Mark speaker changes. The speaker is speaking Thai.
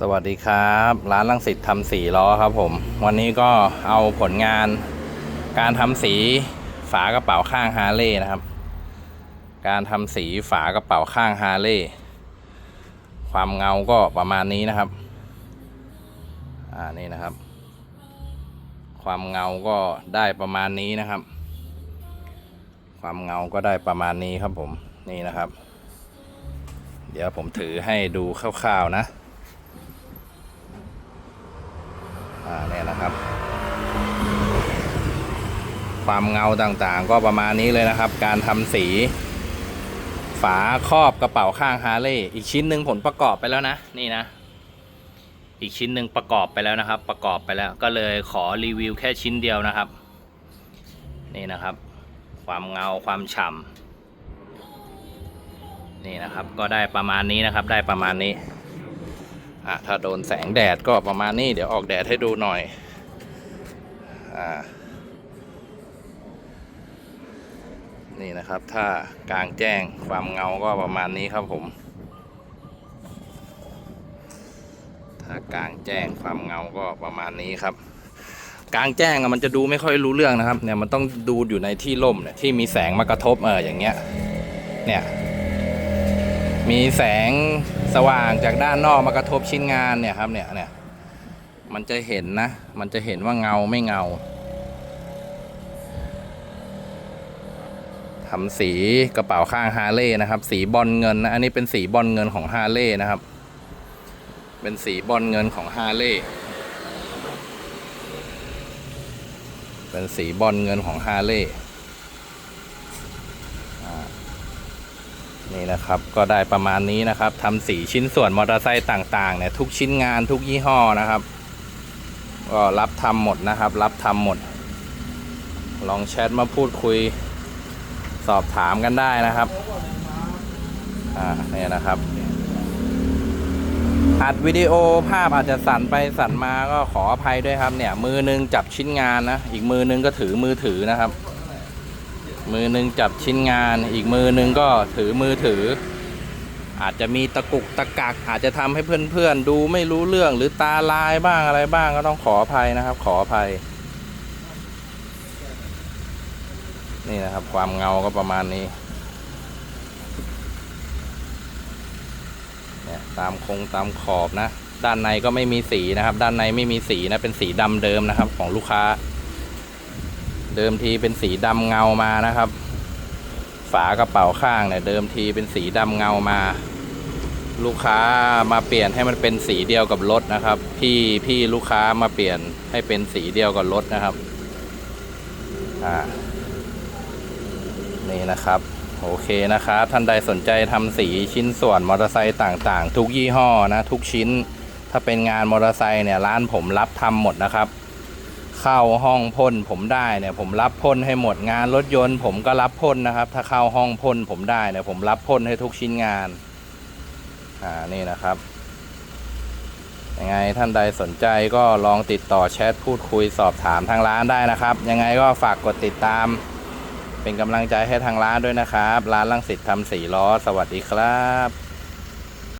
Speaker 1: สวัสดีครับ ร้านลังสิตทำสีล้อครับผม วันนี้ก็เอาผลงานการทำสีฝากระเป๋าข้างฮาร์เลย์นะครับ การทำสีฝากระเป๋าข้างฮาร์เลย์ความเงาก็ประมาณนี้นะครับ อ่านี่นะครับ ความเงาก็ได้ประมาณนี้นะครับ ความเงาก็ได้ประมาณนี้ครับผมนี่นะครับ เดี๋ยวผมถือให้ดูคร่าวๆนะ อ่านี่ยนะครับ ความเงาต่างๆ ก็ประมาณนี้เลยนะครับ การทำสี ฝาครอบกระเป๋าข้างฮาร์เลย์อีกชิ้นหนึ่งผลประกอบไปแล้วนะ นี่นะ อีกชิ้นหนึ่งประกอบไปแล้วนะครับ ประกอบไปแล้วก็เลยขอรีวิวแค่ชิ้นเดียวนะครับ นี่นะครับ ความเงาความฉ่ำนี่นะครับก็ได้ประมาณนี้นะครับได้ประมาณนี้ อะถ้าโดนแสงแดดก็ประมาณนี้ เดี๋ยวออกแดดให้ดูหน่อยอ่านี่นะครับ ถ้ากลางแจ้งความเงาก็ประมาณนี้ครับผม ถ้ากลางแจ้งความเงาก็ประมาณนี้ครับ กลางแจ้งมันจะดูไม่ค่อยรู้เรื่องนะครับ เนี่ยมันต้องดูอยู่ในที่ร่มเนี่ยที่มีแสงมากระทบเอออย่างเงี้ย เนี่ย มีแสงสว่างจากด้านนอกมากระทบชิ้นงานเนี่ยครับเนี่ยเนี่ยมันจะเห็นนะ มันจะเห็นว่าเงาไม่เงาทำสีกระเป๋าข้างฮาร์เลย์นะครับ สีบอลเงินนะอันนี้เป็นสีบอลเงินของฮาร์เลย์นะครับ เป็นสีบอลเงินของฮาร์เลย์เป็นสีบอลเงินของฮาร์เลย์ นี่นะครับก็ได้ประมาณนี้นะครับทำสีชิ้นส่วนมอเตอร์ไซค์ต่างๆเนี่ยทุกชิ้นงานทุกยี่ห้อนะครับก็รับทำหมดนะครับ รับทำหมด ลองแชทมาพูดคุย สอบถามกันได้นะครับอ่าเนี่ยนะครับอัดวิดีโอภาพอาจจะสั่นไปสั่นมาก็ขออภัยด้วยครับเนี่ยมือนึงจับชิ้นงานนะอีกมือนึงก็ถือมือถือนะครับ มือหนึ่งจับชิ้นงาน อีกมือหนึ่งก็ถือมือถือ อาจจะมีตะกุกตะกัก อาจจะทำให้เพื่อนๆ ดูไม่รู้เรื่องหรือตาลายบ้างอะไรบ้างก็ต้องขออภัยนะครับ ขออภัย นี่นะครับความเงาก็ประมาณนี้เนี่ยตามคงตามขอบนะ ด้านในก็ไม่มีสีนะครับ ด้านในไม่มีสีนะเป็นสีดำเดิมนะครับของลูกค้า เดิมทีเป็นสีดำเงามานะครับ ฝากระเป๋าข้างเนี่ยเดิมทีเป็นสีดำเงามา ลูกค้ามาเปลี่ยนให้มันเป็นสีเดียวกับรถนะครับ พี่พี่ลูกค้ามาเปลี่ยนให้เป็นสีเดียวกับรถนะครับอ่านี่นะครับโอเคนะครับท่านใดสนใจทำสีชิ้นส่วนมอเตอร์ไซค์ต่างๆ ทุกยี่ห้อนะ ทุกชิ้น ถ้าเป็นงานมอเตอร์ไซค์เนี่ยร้านผมรับทำหมดนะครับ เข้าห้องพ่นผมได้เนี่ยผมรับพ่นให้หมดงานรถยนต์ ผมก็รับพ่นนะครับ ถ้าเข้าห้องพ่นผมได้เนี่ยผมรับพ่นให้ทุกชิ้นงานอ่านี่นะครับยังไงท่านใดสนใจก็ลองติดต่อแชทพูดคุยสอบถามทางร้านได้นะครับ ยังไงก็ฝากกดติดตาม เป็นกำลังใจให้ทางร้านด้วยนะครับ ร้านลังสิตทำสีล้อ สวัสดีครับ